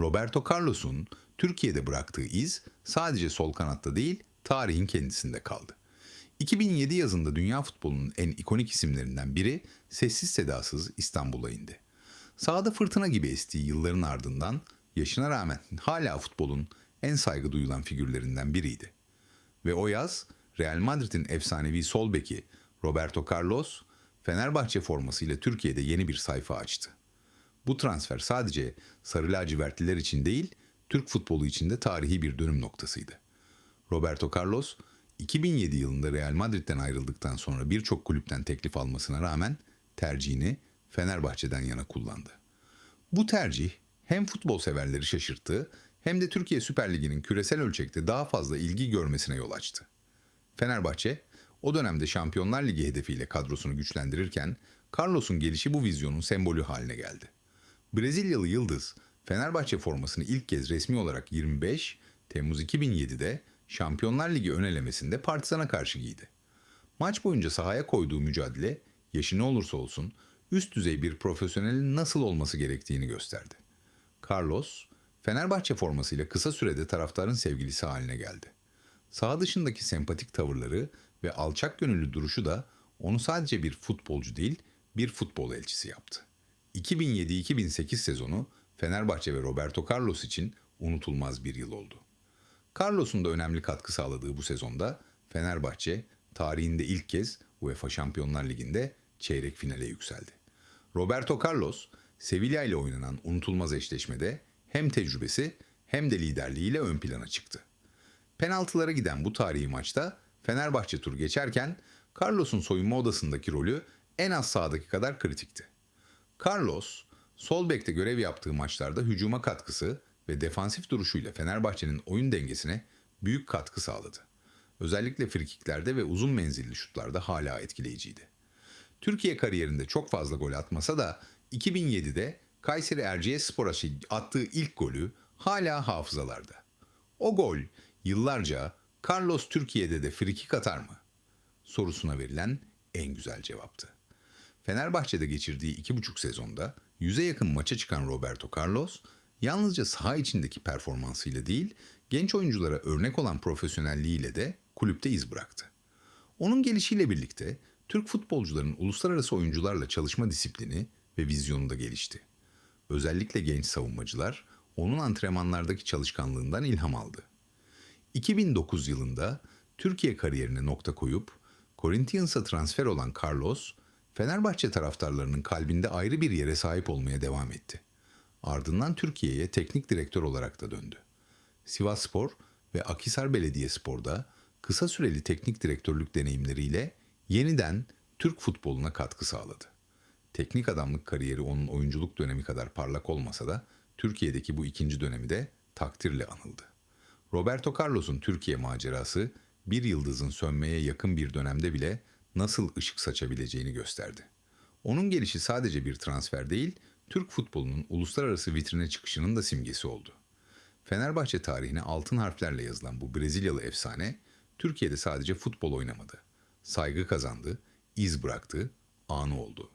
Roberto Carlos'un Türkiye'de bıraktığı iz sadece sol kanatta değil, tarihin kendisinde kaldı. 2007 yazında dünya futbolunun en ikonik isimlerinden biri sessiz sedasız İstanbul'a indi. Sahada fırtına gibi estiği yılların ardından yaşına rağmen hala futbolun en saygı duyulan figürlerinden biriydi. Ve o yaz Real Madrid'in efsanevi sol beki Roberto Carlos Fenerbahçe formasıyla Türkiye'de yeni bir sayfa açtı. Bu transfer sadece sarı lacivertliler için değil, Türk futbolu için de tarihi bir dönüm noktasıydı. Roberto Carlos 2007 yılında Real Madrid'den ayrıldıktan sonra birçok kulüpten teklif almasına rağmen tercihini Fenerbahçe'den yana kullandı. Bu tercih hem futbol severleri şaşırttı hem de Türkiye Süper Ligi'nin küresel ölçekte daha fazla ilgi görmesine yol açtı. Fenerbahçe o dönemde Şampiyonlar Ligi hedefiyle kadrosunu güçlendirirken Carlos'un gelişi bu vizyonun sembolü haline geldi. Brezilyalı Yıldız Fenerbahçe formasını ilk kez resmi olarak 25 Temmuz 2007'de Şampiyonlar Ligi ön elemesinde Partizan'a karşı giydi. Maç boyunca sahaya koyduğu mücadele yaşı ne olursa olsun üst düzey bir profesyonelin nasıl olması gerektiğini gösterdi. Carlos, Fenerbahçe formasıyla kısa sürede taraftarın sevgilisi haline geldi. Saha dışındaki sempatik tavırları ve alçak gönüllü duruşu da onu sadece bir futbolcu değil, bir futbol elçisi yaptı. 2007-2008 sezonu Fenerbahçe ve Roberto Carlos için unutulmaz bir yıl oldu. Carlos'un da önemli katkı sağladığı bu sezonda Fenerbahçe tarihinde ilk kez UEFA Şampiyonlar Ligi'nde çeyrek finale yükseldi. Roberto Carlos, Sevilla ile oynanan unutulmaz eşleşmede hem tecrübesi hem de liderliğiyle ön plana çıktı. Penaltılara giden bu tarihi maçta Fenerbahçe tur geçerken Carlos'un soyunma odasındaki rolü en az sahadaki kadar kritikti. Carlos, sol bekte görev yaptığı maçlarda hücuma katkısı ve defansif duruşuyla Fenerbahçe'nin oyun dengesine büyük katkı sağladı. Özellikle frikiklerde ve uzun menzilli şutlarda hala etkileyiciydi. Türkiye kariyerinde çok fazla gol atmasa da 2007'de Kayseri Erciyesspor'a attığı ilk golü hala hafızalarda. O gol yıllarca Carlos Türkiye'de de frikik atar mı? sorusuna verilen en güzel cevaptı. Fenerbahçe'de geçirdiği iki buçuk sezonda yüze yakın maça çıkan Roberto Carlos, yalnızca saha içindeki performansıyla değil, genç oyunculara örnek olan profesyonelliğiyle de kulüpte iz bıraktı. Onun gelişiyle birlikte Türk futbolcuların uluslararası oyuncularla çalışma disiplini ve vizyonu da gelişti. Özellikle genç savunmacılar onun antrenmanlardaki çalışkanlığından ilham aldı. 2009 yılında Türkiye kariyerine nokta koyup Corinthians'a transfer olan Carlos, Fenerbahçe taraftarlarının kalbinde ayrı bir yere sahip olmaya devam etti. Ardından Türkiye'ye teknik direktör olarak da döndü. Sivasspor ve Akhisar Belediyespor'da kısa süreli teknik direktörlük deneyimleriyle yeniden Türk futboluna katkı sağladı. Teknik adamlık kariyeri onun oyunculuk dönemi kadar parlak olmasa da Türkiye'deki bu ikinci dönemi de takdirle anıldı. Roberto Carlos'un Türkiye macerası bir yıldızın sönmeye yakın bir dönemde bile nasıl ışık saçabileceğini gösterdi. Onun gelişi sadece bir transfer değil, Türk futbolunun uluslararası vitrine çıkışının da simgesi oldu. Fenerbahçe tarihine altın harflerle yazılan bu Brezilyalı efsane, Türkiye'de sadece futbol oynamadı. Saygı kazandı, iz bıraktı, anı oldu.